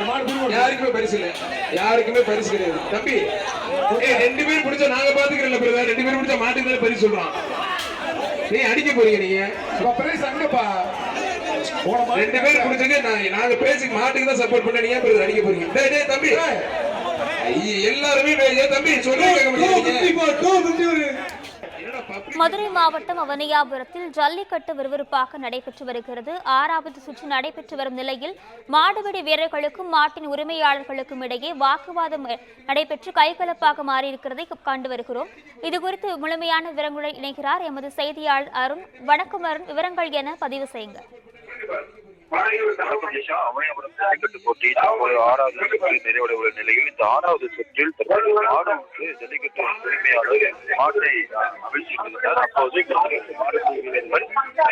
யாருக்குமே பரிசு இல்ல. யாருக்குமே பரிசு கிடையாது. தம்பி ரெண்டு பேரும் பிடிச்சா நாங்க பாத்துக்கிறோம்ல பிரதர். ரெண்டு பேரும் பிடிச்சா மாட்டுக்கு பரிசு சொல்றோம் நீ அடிக்க போறீங்க நீங்க. பிரைஸ் அங்கப்பா ரெண்டு பேரும் பிடிச்சது நான் நாங்க பேசி மாட்டுக்கு தான் சப்போர்ட் பண்ண நீங்க பிரதர் அடிக்க போறீங்க? தம்பி. எல்லாருமே தம்பி சொல்லி கேட்க மாட்டேங்கிறீங்க என்னடா பப்ளிக் மதுரை மாவட்டம் அவனியாபுரத்தில் ஜல்லிக்கட்டு விறுவிறுப்பாக நடைபெற்று வருகிறது. ஆறாவது சுற்று நடைபெற்று வரும் நிலையில் மாடுபிடி வீரர்களுக்கும் மாட்டின் உரிமையாளர்களுக்கும் இடையே வாக்குவாதம் நடைபெற்று கைகலப்பாக மாறியிருக்கிறதை கண்டு வருகிறோம். இது குறித்து முழுமையான விவரங்களுடன் இணைகிறார் எமது செய்தியாளர் அருண். வணக்கம் அருண். விவரங்கள் என பதிவு செய்யுங்கள். ஒரு ஆறாவது சுற்றில் நிலையில் இந்த ஆறாவது சுற்றில் ஜல்லிக்கட்டு உரிமையாளர் மாட்டை அப்போது இரண்டு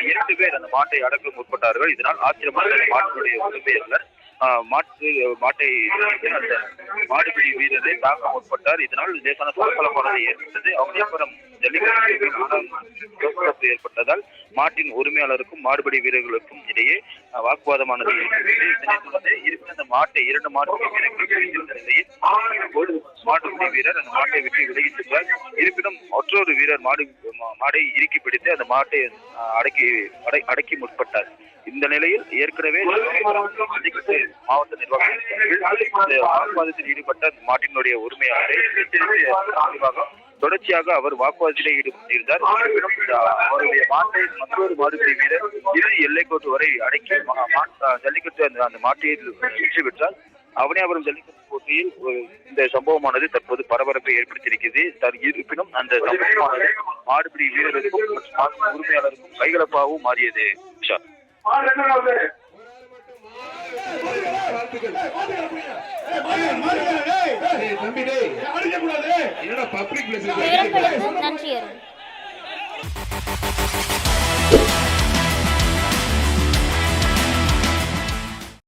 இரண்டு பேர் அந்த மாட்டை அடக்க முற்பட்டார்கள். இதனால் ஆச்சரியமாக மாட்டினுடைய உரிமையாளர் ஆஹ், மாட்டு மாட்டை அந்த மாடுபிடி வீரரை தாக்க முற்பட்டார். இதனால் லேசான சலசலப்பானது ஏற்பட்டது அவனியாபுரம் ஜல்லிக்கட்டு ஏற்பட்டதால் மாட்டின் உரிமையாளருக்கும் மாடுபடி வீரர்களுக்கும் இடையே வாக்குவாதமானது ஏற்பட்டது. அந்த மாட்டை இரண்டு மாட்டு வீரர்கள் வீரர் அந்த மாட்டை விட்டு விலகி சென்றார் இருப்பினும் மற்றொரு வீரர் மாடு மாடை இறுக்கி பிடித்து அந்த மாட்டை அடக்கி அடை- அடக்கி முற்பட்டார் இந்த நிலையில் ஏற்கனவே மாவட்ட நிர்வாகம் ஈடுபட்ட அந்த மாட்டினுடைய உரிமையாளரை நிர்வாகம் தொடர்ச்சியாக அவர் வாக்குவாதத்திலே ஈடுபட்டிருந்தார் அவருடைய மாட்டை மற்றொரு மாடுபிடி வீரர் இறுதி எல்லைக்கோட்டு வரை அடக்கி மா- மா- ஜல்லிக்கட்டு அந்த அந்த மாட்டில் வெற்றி பெற்றால் அவனியாபுரம் ஜல்லிக்கட்டு போட்டியில் இந்த சம்பவமானது தற்போது பரபரப்பை ஏற்படுத்தியிருக்கிறது தர் இருப்பினும் அந்த சம்பவமானது மாடுபிடி வீரருக்கும் மற்றும் உரிமையாளருக்கும் கைகலப்பாகவும் மாறியது உஷா வாழ்த்துக்கள். டேய், தம்பி டேய் என்னடா பப்ளிக் பிளேஸ் நன்றி